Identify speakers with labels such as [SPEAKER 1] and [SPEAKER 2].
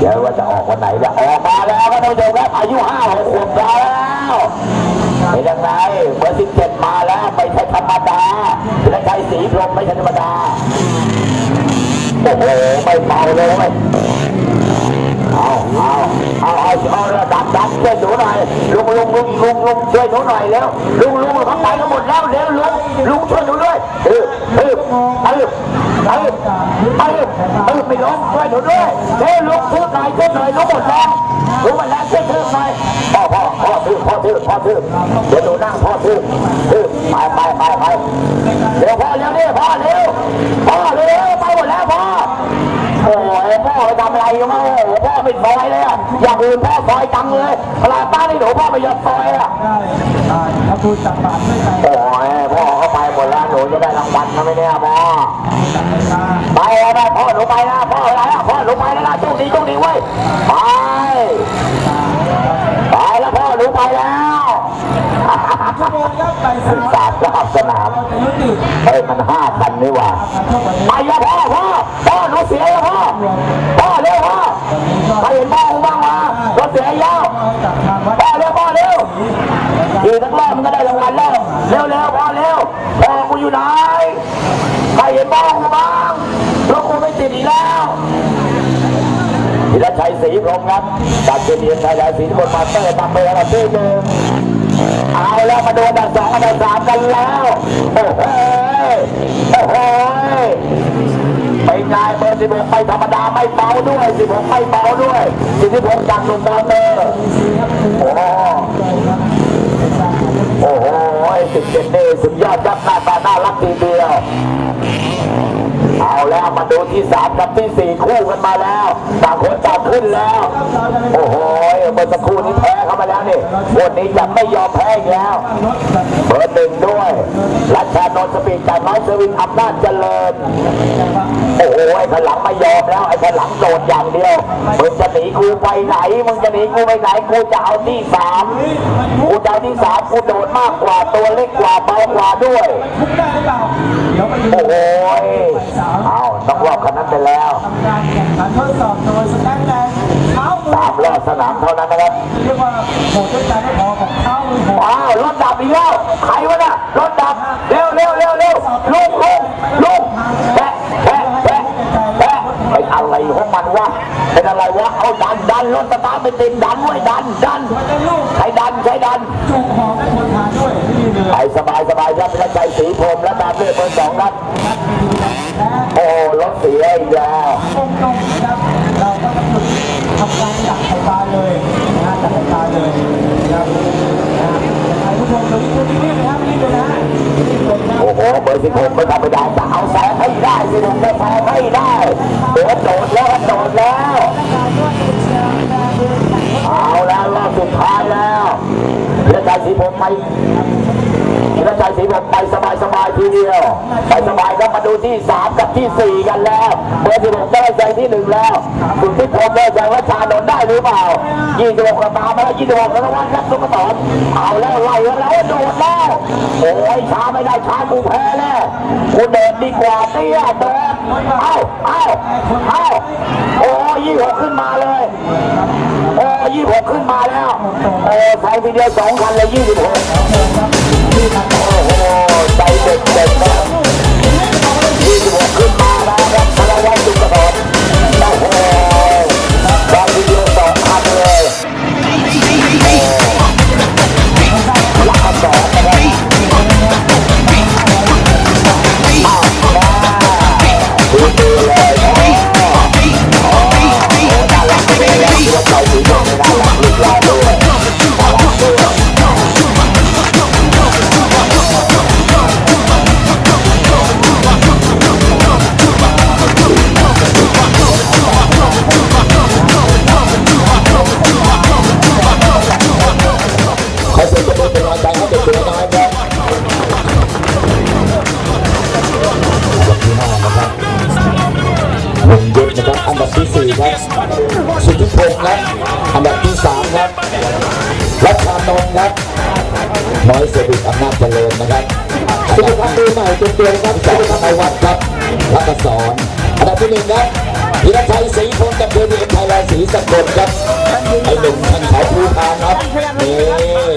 [SPEAKER 1] เดี๋ยวว่าจะออกวันไหนจะออกมาแล้วก็ท่านผู้ชมครับอายุห้าหกขวบแล้วเป็นยังไงเบอร์สิบเจ็ดมาแล้วไม่ใช่ธรรมดาและชัยสีพรมไม่ใช่ธรรมดาโอ้โหไม่เบาเลยเว้ยเอาเอาเอาเอาเอาระดับดันช่วยหนูหน่อยลุงลุงลุงลุงลุงช่วยหนูหน่อยแล้วลุงลุงเขาไปกันหมดแล้วเร็วลุงลุงช่วยหนูด้วยเออเออเออ เออเออเออไม่ล้มช่วยหนูด้วยเร็วลุงช่วยหน่อยช่วยหน่อยลุงหมดแล้วลุงหมดแล้วช่วยเพิ่มหน่อยพ่อพ่อพ่อทื่พ่อทื่พ่อทื่เดี๋ยวหนูนั่งพ่อทื่อทื่อไปไปไปไปเร็วพ่อเร็วนี่พ่อเร็วพ่อเร็วไปหมดแล้วพ่อโอ้ยพ่อไปทำอะไรมาโอ้โหพ่อไม่ซอยเลยอะอย่างอื่นพ่อซอยจังเลยเวลาป้าที่หนูพ่อไม่ยอมซอยอะ
[SPEAKER 2] ได้ได้ถ้าพูดจับบาทด้วยใจ
[SPEAKER 1] โอ้ยพ่อเขาไป แล้วหนูจะได้รางวัลนะไม่เนี่ยพ่อ
[SPEAKER 2] ไม่ไป
[SPEAKER 1] แล้วนะพ่อหนูไปนะพ่ออะไรอะพ่อหนูไปแล้วนะโชคดีโชคดีเว้ยไปไปแล้วพ่อหนูไปแล้ว
[SPEAKER 2] ชั่วโมงครับไปสาม
[SPEAKER 1] รอบสนามเฮ้ยมันห้าพันนี่หว่า
[SPEAKER 2] การชกวันนี้
[SPEAKER 1] ไปแล้วพ่อพ่อพ่อหนูเสียแล้วพ่อพ่อเร็วพ่อไปเห็นพ่อกูบ้างมารถเสียแล้ว
[SPEAKER 2] เอาว
[SPEAKER 1] พ่อเร็วพ่อเร็วอีกสักรอบมันก็ได้รางวัลแล้วเร็วเร็วพ่อเร็วพ่ อยู่ไหนใครเห็นพ่อกูบ้างเรถกูไม่ติดอีกแล้วธีรชัยศรีพรมครับจากเจดีย์ชายาศรีบนมาเตอร์ตามไปแล้วที่หนึ่งเอาแล้วมาดูอันดับสองอันดับสามกันแล้วโอ้โหโอ้โหไปงานเบอร์สิบหกไม่ธรรมดาไม่เบาด้วยสิบหกไม่เบาด้วยสิบหกจากหนุ่มบอลเนอร์โอ้โหโอ้โห สิบเจ็ดเดสุดยอดครับหน้าตาน่ารักทีเดียว เอาแล้วมาดูที่สามกับที่สี่คู่กันมาแล้ว ต่างคนต่างขึ้นแล้ว โอ้โหเมื่อสักครู่นี้แพ้ครับ วันนี้จะไม่ยอมแพ้อีกแล้วเบอร์หนึ่งด้วย รัชานนท์สปีดจากน้อยเซวิงอำนาจเจริญ โอ้โหไอ้ขลังไม่ยอมแล้ว ไอ้ขลังโดดอย่างเดียว มึงจะหนีกูไปไหน มึงจะหนีกูไปไหน กูจะเอาที่สามกูจะเอาที่สามกูโดดมากกว่าตัวเล็กกว่าเบากว่าด้วย โอ้โหเอาต้องรอบคันนั้นไปแล้ว
[SPEAKER 2] การแข่งขันทดสอบโดยสแตนแลนด์เท้ามือ
[SPEAKER 1] สามร อบสนามเท่านั้นนะครับ
[SPEAKER 2] เรียกว่าโหดด้วยใจไม่พอของเท้ามือโหด
[SPEAKER 1] ว้าวรถดับอีกแล้วใครวะน่ะรถดับเร็วเร็วเร็วเร็วลุกลุกลุกแปะแปะแปะแปะไอ้อะไรของมันวะเป็นอะไรวะเอาดันดันรถสตาร์ทไม่ติดดันไว้ดันดัน
[SPEAKER 2] มันจะลูก
[SPEAKER 1] ใช้ดันใช้ดัน
[SPEAKER 2] จูงหอมได้คนทานด้วยนี่เลย
[SPEAKER 1] ไปสบายสบายครับเป็นใจสีพรมและตามด้ว ได้สิผมจะแซงให้ได้โดดโดดแล้วโดดแล้ว เอาแล้วรอบสุดท้ายแล้วเรือใจสีผมไป เรือใจสีผมไปสบายสบายทีเดียวไปสบายครับมาดูที่สามกับที่สี่กันแล้วเบอร์สิบหกได้แซงที่หนึ่งแล้วสุดที่ผมได้แซงว่าชานนได้หรือเปล่ายี่สิบหกกระตามมาแล้วยี่สิบหกแล้ววัดครับตุ๊กตาเอาแล้วไล่แล้วโดดแล้วโอ้ยช้าไม่ได้ช้ากูแพ้แน่กูเดินดีกว่าเตี้ยเดินเอ้าเอ้าเอ้าโอ้ยี่หกขึ้นมาเลยโอ้ยี่หกขึ้นมาแล้วโอ้ใส่ทีเดียวสองคันเลยยี่สิบหก โอ้โหใจเด็ดเด็ดนะ อันดับที่สามครับรัชานนท์ครับ น้อยเสด็จอำนาจเจริญนะครับคุณทำมือใหม่เต็มๆครับสองธนวัฒน์ครับรักษรอันดับที่หนึ่งครับธีรชัยศรีพลกับเดวิดไทยแลศรีสกุลครับไอหนุ่มทันเขาภูพานครับนี่